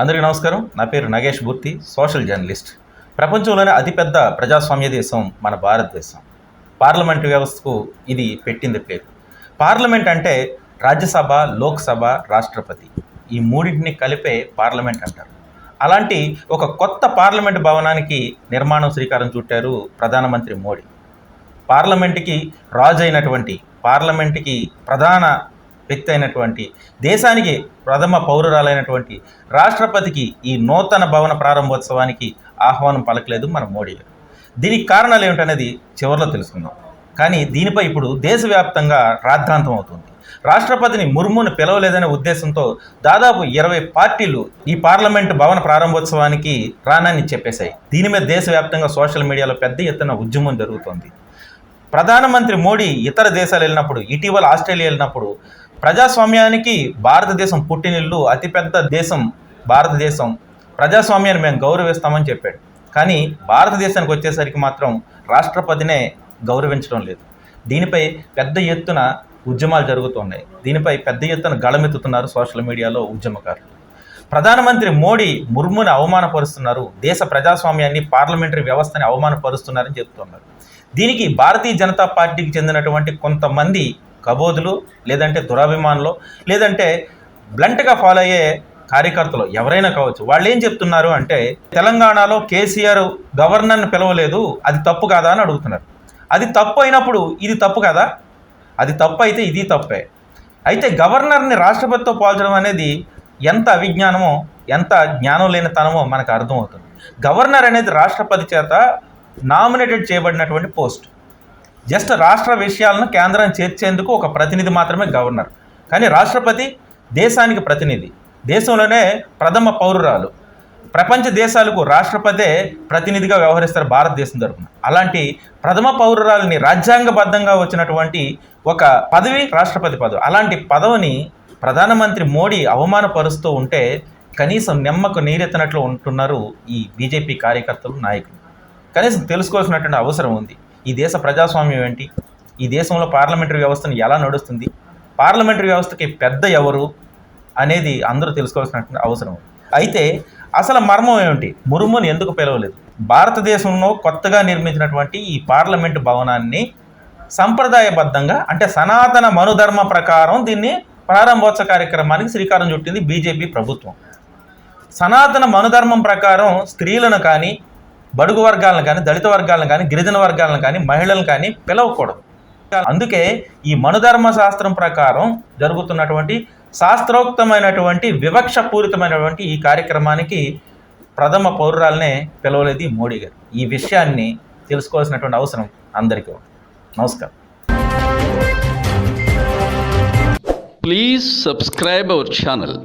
అందరికీ నమస్కారం. నా పేరు నగేష్ మూర్తి సోషల్ జర్నలిస్ట్. ప్రపంచంలోనే అతిపెద్ద ప్రజాస్వామ్య దేశం మన భారతదేశం. పార్లమెంట్ వ్యవస్థకు ఇది పెట్టింది పేరు. పార్లమెంట్ అంటే రాజ్యసభ లోక్సభ రాష్ట్రపతి. ఈ మూడింటిని కలిపే పార్లమెంట్ అంటారు. అలాంటి ఒక కొత్త పార్లమెంట్ భవనానికి నిర్మాణం శ్రీకారం చుట్టారు ప్రధానమంత్రి మోడీ. పార్లమెంటుకి రాజు అయినటువంటి పార్లమెంటుకి ప్రధాన వ్యక్తి అయినటువంటి దేశానికి ప్రథమ పౌరురాలైనటువంటి రాష్ట్రపతికి ఈ నూతన భవన ప్రారంభోత్సవానికి ఆహ్వానం పలకలేదు మన మోడీ గారు. దీనికి కారణాలు ఏమిటనేది చివరిలో తెలుసుకుందాం. కానీ దీనిపై ఇప్పుడు దేశవ్యాప్తంగా రాద్ధాంతం అవుతుంది. రాష్ట్రపతిని ముర్మును పిలవలేదనే ఉద్దేశంతో దాదాపు ఇరవై పార్టీలు ఈ పార్లమెంట్ భవన ప్రారంభోత్సవానికి రానని చెప్పేశాయి. దీని మీద దేశవ్యాప్తంగా సోషల్ మీడియాలో పెద్ద ఎత్తున ఉద్యమం జరుగుతోంది. ప్రధానమంత్రి మోడీ ఇతర దేశాలు వెళ్ళినప్పుడు ఇటీవల ఆస్ట్రేలియా వెళ్ళినప్పుడు ప్రజాస్వామ్యానికి భారతదేశం పుట్టినిల్లు అతిపెద్ద దేశం భారతదేశం. ప్రజాస్వామ్యాన్ని మేము గౌరవిస్తామని చెప్పాడు. కానీ భారతదేశానికి వచ్చేసరికి మాత్రం రాష్ట్రపతినే గౌరవించడం లేదు. దీనిపై పెద్ద ఎత్తున ఉద్యమాలు జరుగుతున్నాయి. దీనిపై పెద్ద ఎత్తున గళమెత్తుతున్నారు సోషల్ మీడియాలో ఉద్యమకారులు. ప్రధానమంత్రి మోడీ ముర్ముని అవమానపరుస్తున్నారు. దేశ ప్రజాస్వామ్యాన్ని పార్లమెంటరీ వ్యవస్థని అవమానపరుస్తున్నారని చెప్తున్నారు. దీనికి భారతీయ జనతా పార్టీకి చెందినటువంటి కొంతమంది కబోదులు లేదంటే దురాభిమానులు లేదంటే బ్లంట్గా ఫాలో అయ్యే కార్యకర్తలు ఎవరైనా కావచ్చు. వాళ్ళు ఏం చెప్తున్నారు అంటే తెలంగాణలో కేసీఆర్ గవర్నర్ని పిలవలేదు అది తప్పు కాదా అని అడుగుతున్నారు. అది తప్పు అయినప్పుడు ఇది తప్పు కదా? అది తప్పు అయితే ఇది తప్పే. అయితే గవర్నర్ని రాష్ట్రపతితో పోల్చడం అనేది ఎంత అవిజ్ఞానమో ఎంత జ్ఞానం లేనితనమో మనకు అర్థమవుతుంది. గవర్నర్ అనేది రాష్ట్రపతి చేత నామినేటెడ్ చేయబడినటువంటి పోస్ట్. జస్ట్ రాష్ట్ర విషయాలను కేంద్రం చేర్చేందుకు ఒక ప్రతినిధి మాత్రమే గవర్నర్. కానీ రాష్ట్రపతి దేశానికి ప్రతినిధి. దేశంలోనే ప్రథమ పౌరురాలు. ప్రపంచ దేశాలకు రాష్ట్రపతే ప్రతినిధిగా వ్యవహరిస్తారు భారతదేశం తరఫున అలాంటి ప్రథమ పౌరురాలని రాజ్యాంగబద్ధంగా వచ్చినటువంటి ఒక పదవి రాష్ట్రపతి పదవి. అలాంటి పదవిని ప్రధానమంత్రి మోడీ అవమానపరుస్తూ ఉంటే కనీసం నెమ్మకు నీరెత్తినట్లు ఉంటున్నారు ఈ బీజేపీ కార్యకర్తలు నాయకులు. కనీసం తెలుసుకోవాల్సినటువంటి అవసరం ఉంది. ఈ దేశ ప్రజాస్వామ్యం ఏంటి? ఈ దేశంలో పార్లమెంటరీ వ్యవస్థను ఎలా నడుస్తుంది? పార్లమెంటరీ వ్యవస్థకి పెద్ద ఎవరు అనేది అందరూ తెలుసుకోవాల్సిన అవసరం అయితే అసలు మర్మం ఏమిటి? మురుమును ఎందుకు పిలవలేదు? భారతదేశంలో కొత్తగా నిర్మించినటువంటి ఈ పార్లమెంటు భవనాన్ని సంప్రదాయబద్ధంగా అంటే సనాతన మనుధర్మ ప్రకారం దీన్ని ప్రారంభోత్సవ కార్యక్రమానికి శ్రీకారం చుట్టింది బీజేపీ ప్రభుత్వం. సనాతన మనుధర్మం ప్రకారం స్త్రీలను కానీ బడుగు వర్గాలను కానీ దళిత వర్గాలను కానీ గిరిజన వర్గాలను కానీ మహిళలను కానీ పిలవకూడదు. అందుకే ఈ మనుధర్మ శాస్త్రం ప్రకారం జరుగుతున్నటువంటి శాస్త్రోక్తమైనటువంటి వివక్షపూరితమైనటువంటి ఈ కార్యక్రమానికి ప్రథమ పౌరురాలనే పిలవలేదు మోడీ గారు. ఈ విషయాన్ని తెలుసుకోవాల్సినటువంటి అవసరం అందరికీ నమస్కారం. Please subscribe our channel